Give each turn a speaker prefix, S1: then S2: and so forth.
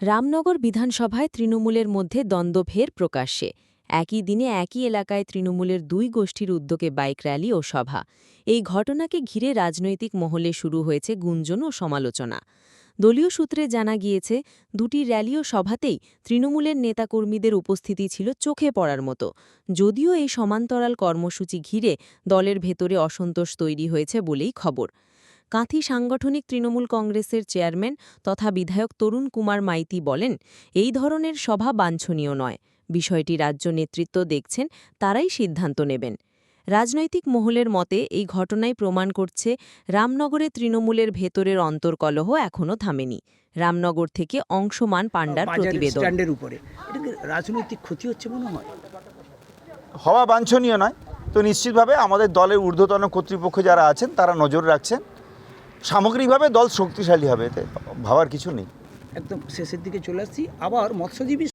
S1: রামনগর বিধানসভায় তৃণমূলের মধ্যে দ্বন্দ্ব ফের প্রকাশ্যে। একই দিনে একই এলাকায় তৃণমূলের দুই গোষ্ঠীর উদ্যোগে বাইক র্যালি ও সভা। এই ঘটনাকে ঘিরে রাজনৈতিক মহলে শুরু হয়েছে গুঞ্জন ও সমালোচনা। দলীয় সূত্রে জানা গিয়েছে, দুটি র্যালি ও সভাতেই তৃণমূলের নেতাকর্মীদের উপস্থিতি ছিল চোখে পড়ার মতো। যদিও এই সমান্তরাল কর্মসূচি ঘিরে দলের ভেতরে অসন্তোষ তৈরি হয়েছে বলেই খবর। কাঁথি সাংগঠনিক তৃণমূল কংগ্রেসের চেয়ারম্যান তথা বিধায়ক তরুণ কুমার মাইতি বলেন এই ধরনের সভা বাঞ্ছনীয় নয়। বিষয়টি রাজ্য নেতৃত্ব দেখছেন তারাই সিদ্ধান্ত নেবেন। রাজনৈতিক মহলের মতে এই ঘটনায় প্রমাণ করছে রামনগরে তৃণমূলের ভেতরের অন্তর্কলহ এখনও থামেনি। রামনগর থেকে অংশমান পাণ্ডার প্রতিবেদন।
S2: উপরে। রাজনৈতিক ক্ষতি হচ্ছে মনে হয়?
S3: হওয়া বাঞ্ছনীয় নয়। তো নিশ্চিতভাবে আমাদের দলের ঊর্ধ্বতন কর্তৃপক্ষ যারা আছেন তারা নজর রাখছেন। সামগ্রিকভাবে দল শক্তিশালী হবে, এতে ভাবার কিছু নেই।
S2: একদম শেষের দিকে চলে আসছি। আবার মৎস্যজীবী